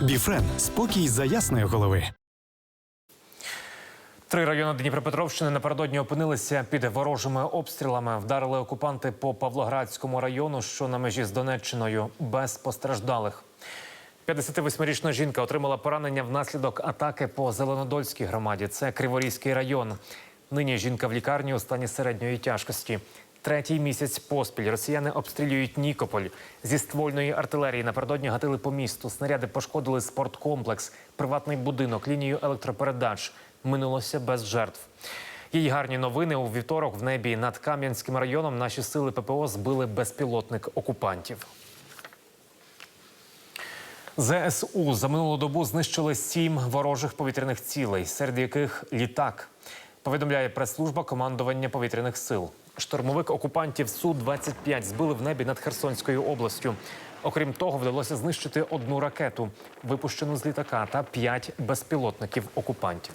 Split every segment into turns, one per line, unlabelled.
Біфрен спокій за ясної голови.
Три райони Дніпропетровщини напередодні опинилися під ворожими обстрілами. Вдарили окупанти по Павлоградському району, що на межі з Донеччиною, без постраждалих. 58-річна жінка отримала поранення внаслідок атаки по Зеленодольській громаді. Це Криворізький район. Нині жінка в лікарні у стані середньої тяжкості. Третій місяць поспіль росіяни обстрілюють Нікополь. Зі ствольної артилерії напередодні гатили по місту. Снаряди пошкодили спорткомплекс, приватний будинок, лінію електропередач. Минулося без жертв. Її гарні новини у вівторок в небі над Кам'янським районом наші сили ППО збили безпілотник окупантів. ЗСУ за минулу добу знищили сім ворожих повітряних цілей, серед яких літак. Повідомляє прес-служба командування повітряних сил. Штурмовик окупантів су 25 збили в небі над Херсонською областю. Окрім того, вдалося знищити одну ракету, випущену з літака, та п'ять безпілотників окупантів.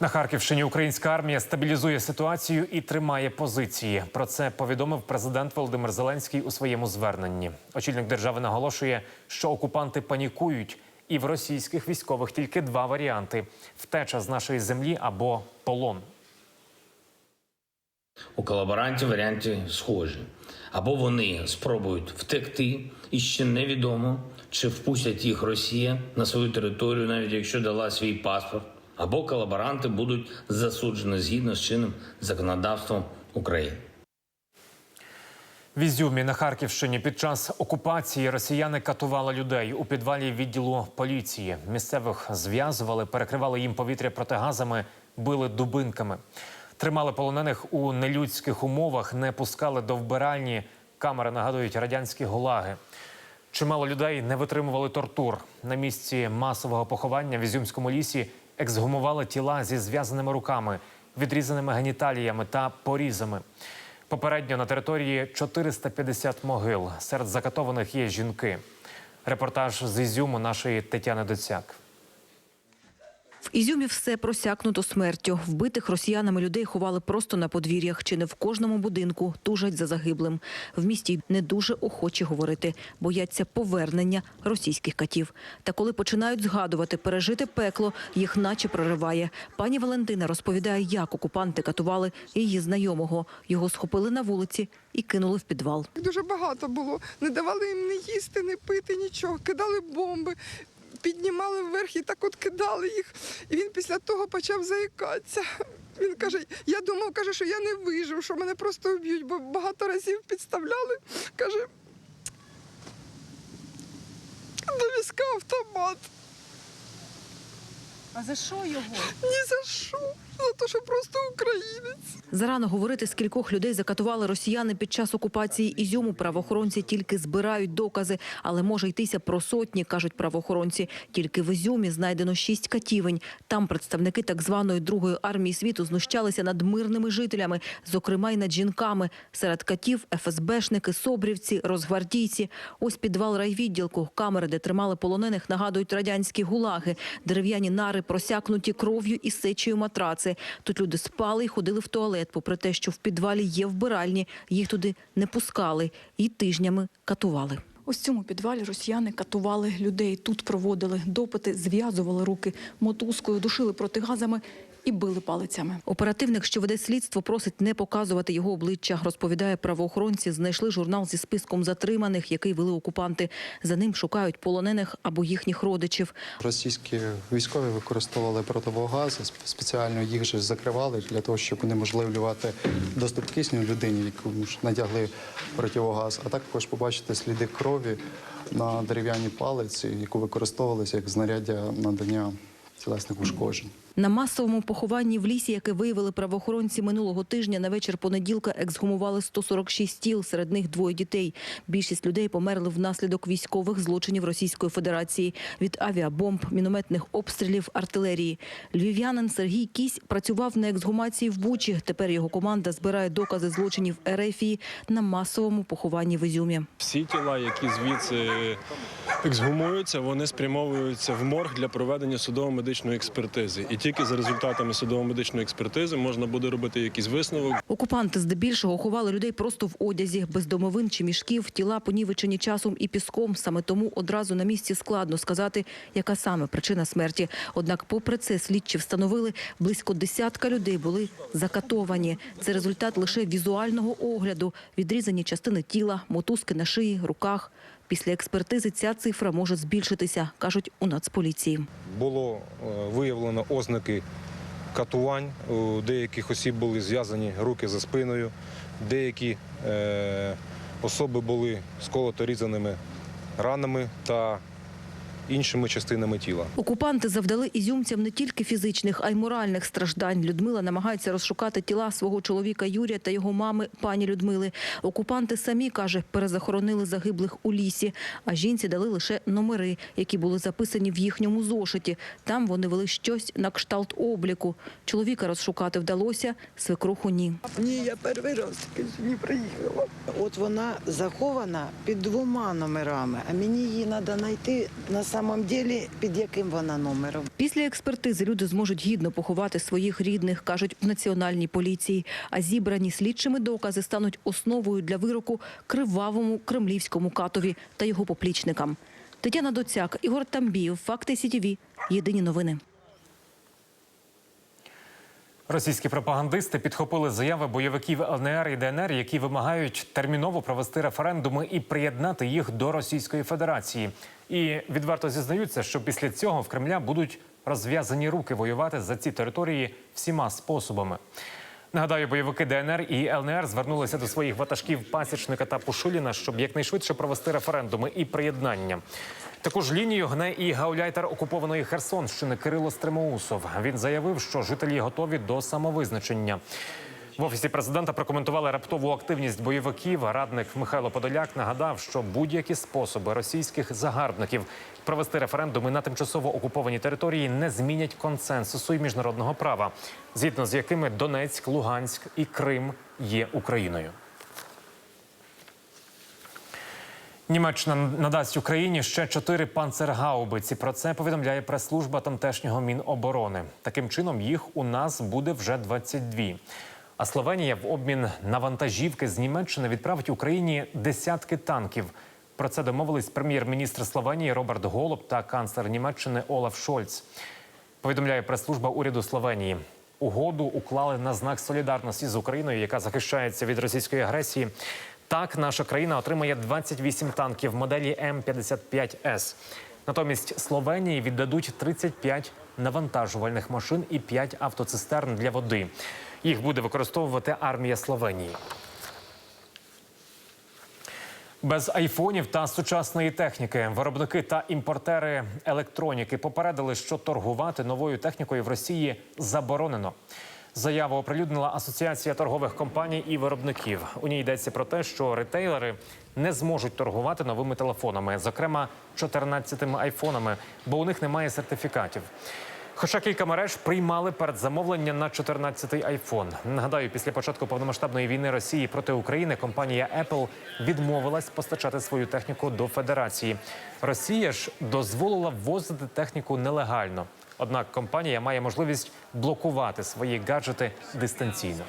На Харківщині українська армія стабілізує ситуацію і тримає позиції. Про це повідомив президент Володимир Зеленський у своєму зверненні. Очільник держави наголошує, що окупанти панікують, і в російських військових тільки два варіанти: втеча з нашої землі або полон.
У колаборантів варіанти схожі. Або вони спробують втекти, і ще невідомо, чи впустять їх Росія на свою територію, навіть якщо дала свій паспорт, або колаборанти будуть засуджені згідно з чинним законодавством України.
В Ізюмі на Харківщині під час окупації росіяни катували людей у підвалі відділу поліції. Місцевих зв'язували, перекривали їм повітря протигазами, били дубинками. Тримали полонених у нелюдських умовах, не пускали до вбиральні. Камери нагадують радянські гулаги. Чимало людей не витримували тортур. На місці масового поховання в Ізюмському лісі ексгумували тіла зі зв'язаними руками, відрізаними геніталіями та порізами. Попередньо на території 450 могил. Серед закатованих є жінки. Репортаж з Ізюму нашої Тетяни Доцяк.
В Ізюмі все просякнуто смертю. Вбитих росіянами людей ховали просто на подвір'ях. Чи не в кожному будинку тужать за загиблим. В місті не дуже охочі говорити, бояться повернення російських катів. Та коли починають згадувати пережити пекло, їх наче прориває. Пані Валентина розповідає, як окупанти катували її знайомого. Його схопили на вулиці і кинули в підвал.
Дуже багато було. Не давали їм не їсти, не пити, нічого. Кидали бомби, піднімали вверх і так от кидали їх. І він після того почав заїкатися. Він каже: я думав, каже, що я не вижив, що мене просто вб'ють, бо багато разів підставляли. Каже, до війська автомат.
А за що його?
Ні за що. За те, що просто українець.
Зарано говорити, скількох людей закатували росіяни під час окупації Ізюму. Правоохоронці тільки збирають докази, але може йтися про сотні, кажуть правоохоронці. Тільки в Ізюмі знайдено шість катівень. Там представники так званої другої армії світу знущалися над мирними жителями, зокрема й над жінками. Серед катів ФСБшники, собрівці, розгвардійці. Ось підвал райвідділку. Камери, де тримали полонених, нагадують радянські гулаги. Дерев'яні нари просякнуті кров'ю і сечею матраци. Тут люди спали і ходили в туалет, попри те, що в підвалі є вбиральні. Їх туди не пускали і тижнями катували.
Ось цьому підвалі росіяни катували людей. Тут проводили допити, зв'язували руки мотузкою, душили протигазами і били палицями.
Оперативник, що веде слідство, просить не показувати його обличчя. Розповідає, правоохоронці знайшли журнал зі списком затриманих, який вели окупанти. За ним шукають полонених або їхніх родичів.
Російські військові використовували противогази, сп- спеціально їх же закривали для того, щоб унеможливлювати доступ кисню людині, яку ж надягли противогаз. А також побачити сліди крові на дерев'яній палиці, яку використовувалися як знаряддя надання тілесних ушкоджень.
На масовому похованні в лісі, яке виявили правоохоронці минулого тижня, на вечір понеділка ексгумували 146 тіл, серед них двоє дітей. Більшість людей померли внаслідок військових злочинів Російської Федерації від авіабомб, мінометних обстрілів, артилерії. Львів'янин Сергій Кісь працював на ексгумації в Бучі. Тепер його команда збирає докази злочинів Ерефії на масовому похованні в Ізюмі.
Всі тіла, які звідси ексгумуються, вони спрямовуються в морг для проведення судово-медичної експертизи. Тільки за результатами судово-медичної експертизи можна буде робити якийсь висновок.
Окупанти здебільшого ховали людей просто в одязі, без домовин чи мішків, тіла понівечені часом і піском. Саме тому одразу на місці складно сказати, яка саме причина смерті. Однак, попри це, слідчі встановили, близько десятка людей були закатовані. Це результат лише візуального огляду, відрізані частини тіла, мотузки на шиї, руках. Після експертизи ця цифра може збільшитися, кажуть у Нацполіції.
було е, виявлено ознаки катувань. У деяких осіб були зв'язані руки за спиною, деякі е, особи були сколото різаними ранами та іншими частинами тіла.
Окупанти завдали ізюмцям не тільки фізичних, а й моральних страждань. Людмила намагається розшукати тіла свого чоловіка Юрія та його мами пані Людмили. Окупанти самі каже, перезахоронили загиблих у лісі. А жінці дали лише номери, які були записані в їхньому зошиті. Там вони вели щось на кшталт обліку. Чоловіка розшукати вдалося, свекруху ні.
Ні, я перший раз сьогодні приїхала.
От вона захована під двома номерами, а мені її треба знайти на самом ділі, під яким вона номером.
Після експертизи люди зможуть гідно поховати своїх рідних, кажуть в національній поліції. А зібрані слідчими докази стануть основою для вироку кривавому кремлівському катові та його поплічникам. Тетяна Доцяк, Ігор Тамбіїв, Факти СІТІВІ. Єдині новини.
Російські пропагандисти підхопили заяви бойовиків ЛНР і ДНР, які вимагають терміново провести референдуми і приєднати їх до Російської Федерації. І відверто зізнаються, що після цього в Кремля будуть розв'язані руки воювати за ці території всіма способами. Нагадаю, бойовики ДНР і ЛНР звернулися до своїх ватажків Пасічника та Пушиліна, щоб якнайшвидше провести референдуми і приєднання. Таку ж лінію гне і гауляйтер окупованої Херсонщини Кирило Стримоусов. Він заявив, що жителі готові до самовизначення. В офісі президента прокоментували раптову активність бойовиків. Радник Михайло Подоляк нагадав, що будь-які способи російських загарбників провести референдуми на тимчасово окупованій території не змінять консенсусу і міжнародного права, згідно з якими Донецьк, Луганськ і Крим є Україною. Німеччина надасть Україні ще чотири панцергаубиці. Про це повідомляє прес-служба тамтешнього міноборони. Таким чином, їх у нас буде вже 22. А Словенія в обмін на вантажівки з Німеччини відправить Україні десятки танків. Про це домовились прем'єр-міністр Словенії Роберт Голуб та канцлер Німеччини Олаф Шольц. Повідомляє прес-служба уряду Словенії. Угоду уклали на знак солідарності з Україною, яка захищається від російської агресії. Так, наша країна отримає 28 танків моделі М55С. Натомість Словенії віддадуть 35 навантажувальних машин і 5 автоцистерн для води. Їх буде використовувати армія Словенії. Без айфонів та сучасної техніки виробники та імпортери електроніки попередили, що торгувати новою технікою в Росії заборонено. Заяву оприлюднила Асоціація торгових компаній і виробників. У ній йдеться про те, що ретейлери не зможуть торгувати новими телефонами, зокрема 14 айфонами, бо у них немає сертифікатів. Хоча кілька мереж приймали передзамовлення на 14-й айфон. Нагадаю, після початку повномасштабної війни Росії проти України компанія Apple відмовилась постачати свою техніку до Федерації. Росія ж дозволила ввозити техніку нелегально. Однак компанія має можливість блокувати свої гаджети дистанційно.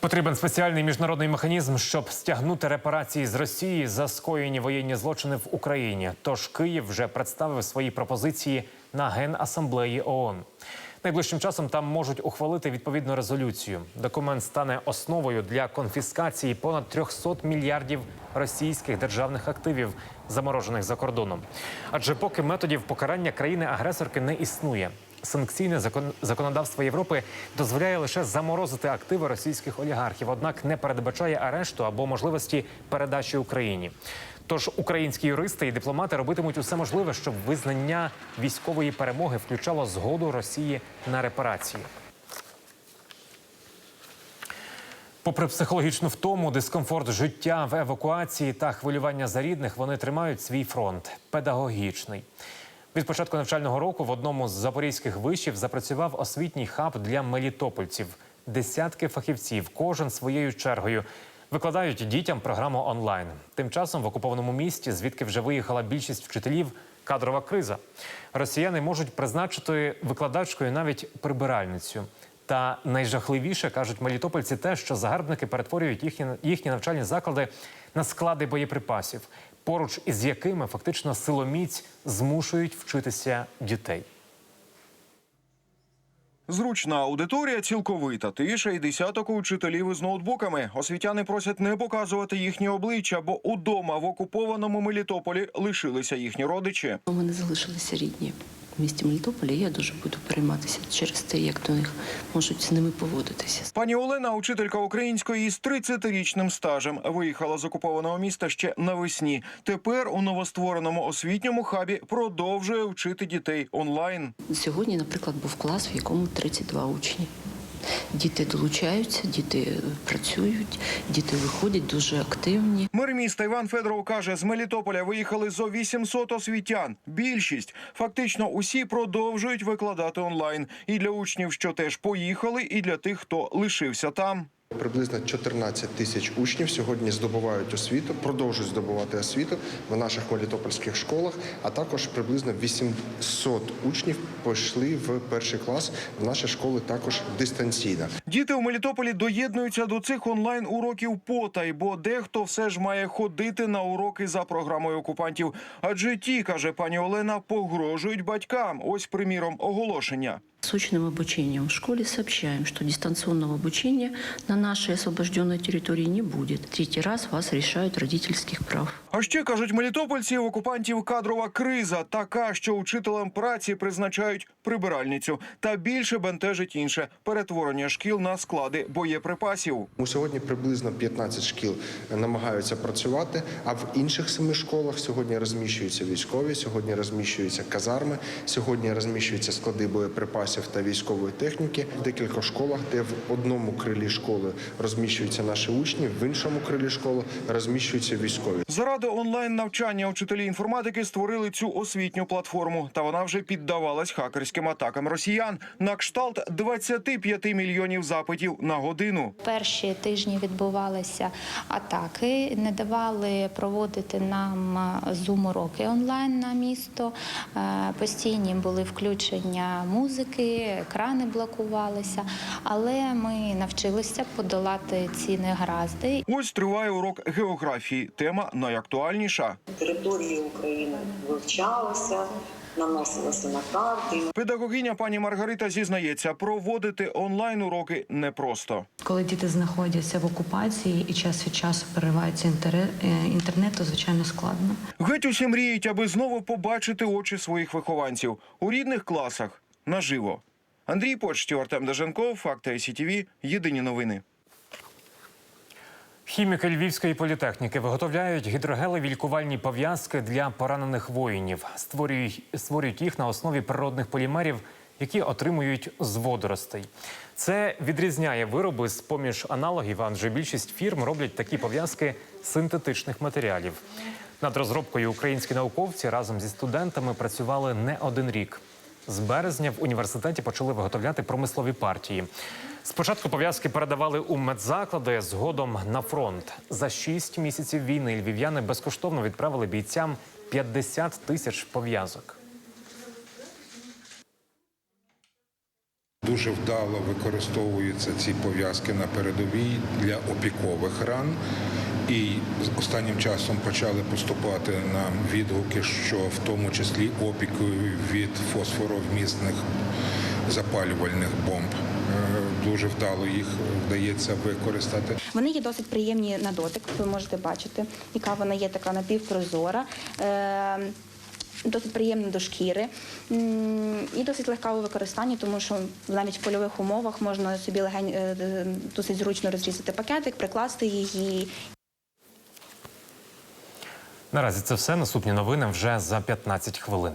Потрібен спеціальний міжнародний механізм, щоб стягнути репарації з Росії за скоєні воєнні злочини в Україні. Тож Київ вже представив свої пропозиції на генасамблеї ООН. Найближчим часом там можуть ухвалити відповідну резолюцію. Документ стане основою для конфіскації понад 300 мільярдів російських державних активів, заморожених за кордоном. Адже поки методів покарання країни-агресорки не існує. Санкційне закон... законодавство Європи дозволяє лише заморозити активи російських олігархів, однак не передбачає арешту або можливості передачі Україні. Тож українські юристи і дипломати робитимуть усе можливе, щоб визнання військової перемоги включало згоду Росії на репарації. Попри психологічну втому, дискомфорт життя в евакуації та хвилювання за рідних, вони тримають свій фронт педагогічний. Від початку навчального року в одному з запорізьких вишів запрацював освітній хаб для мелітопольців. Десятки фахівців, кожен своєю чергою, викладають дітям програму онлайн. Тим часом в окупованому місті, звідки вже виїхала більшість вчителів, кадрова криза. Росіяни можуть призначити викладачкою навіть прибиральницю. Та найжахливіше кажуть мелітопольці, те, що загарбники перетворюють їхні, їхні навчальні заклади на склади боєприпасів, поруч із якими фактично силоміць змушують вчитися дітей.
Зручна аудиторія, цілковита тиша і десяток учителів із ноутбуками. Освітяни просять не показувати їхні обличчя, бо удома в окупованому Мелітополі лишилися їхні родичі.
У мене залишилися рідні в місті Мелітополі. Я дуже буду перейматися через те, як до них можуть з ними поводитися.
Пані Олена, учителька української із 30-річним стажем, виїхала з окупованого міста ще навесні. Тепер у новоствореному освітньому хабі продовжує вчити дітей онлайн.
Сьогодні, наприклад, був клас, в якому 32 учні. Діти долучаються, діти працюють, діти виходять дуже активні.
Мир міста Іван Федоров каже, з Мелітополя виїхали зо 800 освітян. Більшість, фактично усі продовжують викладати онлайн. І для учнів, що теж поїхали, і для тих, хто лишився там.
Приблизно 14 тисяч учнів сьогодні здобувають освіту, продовжують здобувати освіту в наших мелітопольських школах, а також приблизно 800 учнів пішли в перший клас в наші школи також дистанційно.
Діти у Мелітополі доєднуються до цих онлайн уроків потай, бо дехто все ж має ходити на уроки за програмою окупантів. Адже ті, каже пані Олена, погрожують батькам. Ось приміром оголошення.
С очным обучением в школе сообщаем, что дистанционного обучения на нашей освобожденной территории не будет. Третий раз вас лишают родительских прав.
А ще кажуть мелітопольці, в окупантів кадрова криза така, що учителям праці призначають прибиральницю. Та більше бентежить інше перетворення шкіл на склади боєприпасів.
У сьогодні приблизно 15 шкіл намагаються працювати, а в інших семи школах сьогодні розміщуються військові, сьогодні розміщуються казарми, сьогодні розміщуються склади боєприпасів та військової техніки. В декількох школах, де в одному крилі школи розміщуються наші учні, в іншому крилі школи розміщуються військові.
Заради онлайн навчання учителі інформатики створили цю освітню платформу, та вона вже піддавалась хакерським атакам росіян на кшталт 25 мільйонів запитів на годину.
Перші тижні відбувалися атаки, не давали проводити нам зум-уроки онлайн на місто. Е, Постійні були включення музики, екрани блокувалися, але ми навчилися подолати ці негаразди.
Ось триває урок географії. Тема найактуальніша.
Території України вивчалися, наносилися на карти.
Педагогиня пані Маргарита зізнається, проводити онлайн уроки непросто.
Коли діти знаходяться в окупації і час від часу переривається е, інтернет, то звичайно складно.
Геть усі мріють, аби знову побачити очі своїх вихованців у рідних класах наживо. Андрій Почтів, Артем Деженков, Факти СІТВ, Єдині новини.
Хіміки Львівської політехніки виготовляють гідрогелеві лікувальні пов'язки для поранених воїнів. Створюють, створюють їх на основі природних полімерів, які отримують з водоростей. Це відрізняє вироби з поміж аналогів, адже більшість фірм роблять такі пов'язки синтетичних матеріалів. Над розробкою українські науковці разом зі студентами працювали не один рік. З березня в університеті почали виготовляти промислові партії. Спочатку пов'язки передавали у медзаклади, згодом на фронт. За шість місяців війни львів'яни безкоштовно відправили бійцям 50 тисяч пов'язок.
Дуже вдало використовуються ці пов'язки на передовій для опікових ран. І останнім часом почали поступати нам відгуки, що в тому числі опіки від фосфоровмісних запалювальних бомб. Е, Дуже вдало їх вдається використати.
Вони є досить приємні на дотик. Ви можете бачити, яка вона є така напівпрозора. Досить приємна до шкіри і досить легка у використанні, тому що навіть в польових умовах можна собі легень е, е, досить зручно розрізати пакетик, прикласти її
Наразі це все. Наступні новини вже за 15 хвилин.